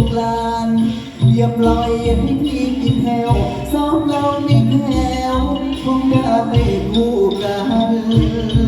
กลูกหลานอย่าปล่อยให้พี่กินแถวสองเราไม่แถวคงได้คู่กัน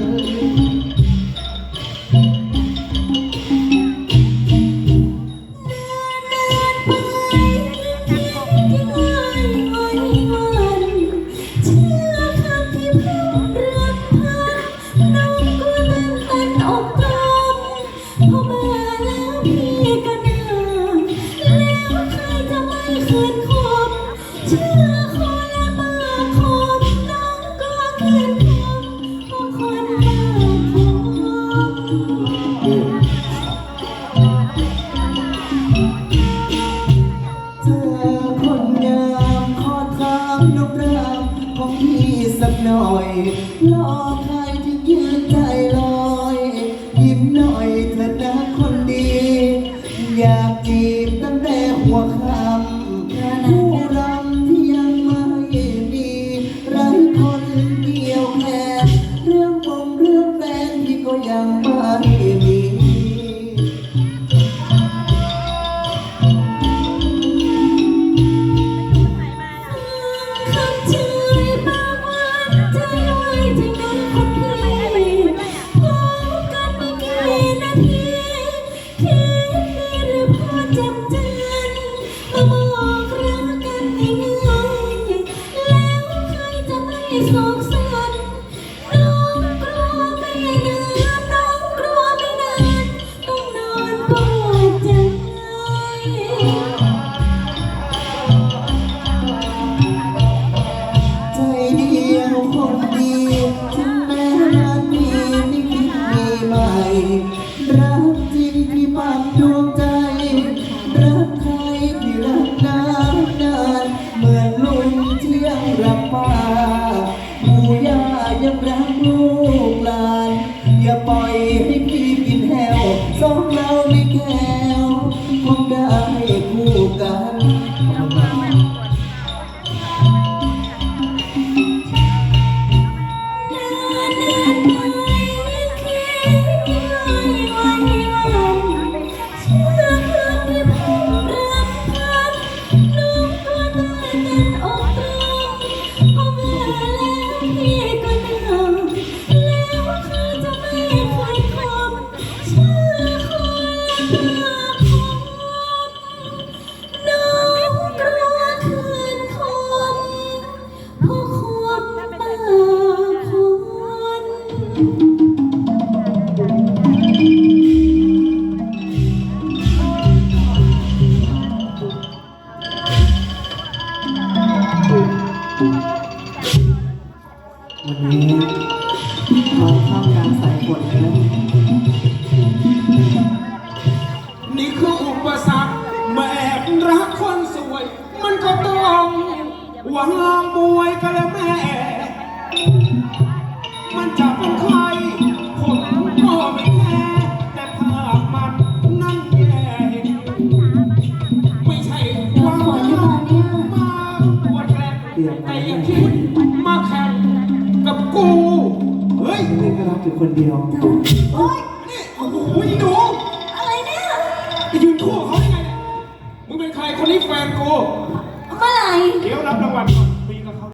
สักหน่อยรอใครที่ยืนใจลอย ยิ้มหน่อยเถอะนะคนดี อยากจีบตั้งแต่หัวค่ำผู้รำที่ยังไม่มีไร้คนเกี่ยวแขนเรื่องผมเรื่องแฟนที่ก็ยังไม่มี ลูกหลาน อย่าปล่อยให้พี่กินแหวสองเราไม่แก้วคงได้คู่กัน เราเข้างานสายฝนแล้วนี่คืออุปสรรคแม่รักคนสวย มันก็ต้องหวางมวยกันแล้วแม่ มันจะเป็นใครผมก็ไม่แค่แต่ภาพมันนั่นแย่ไม่ใช่ว่ามาปวดแรงแต่ยังคิดมาแข่งกับกู เฮ้ยไม่ก็รักอยู่คนเดียว โอ้ยนี่โอ้โหย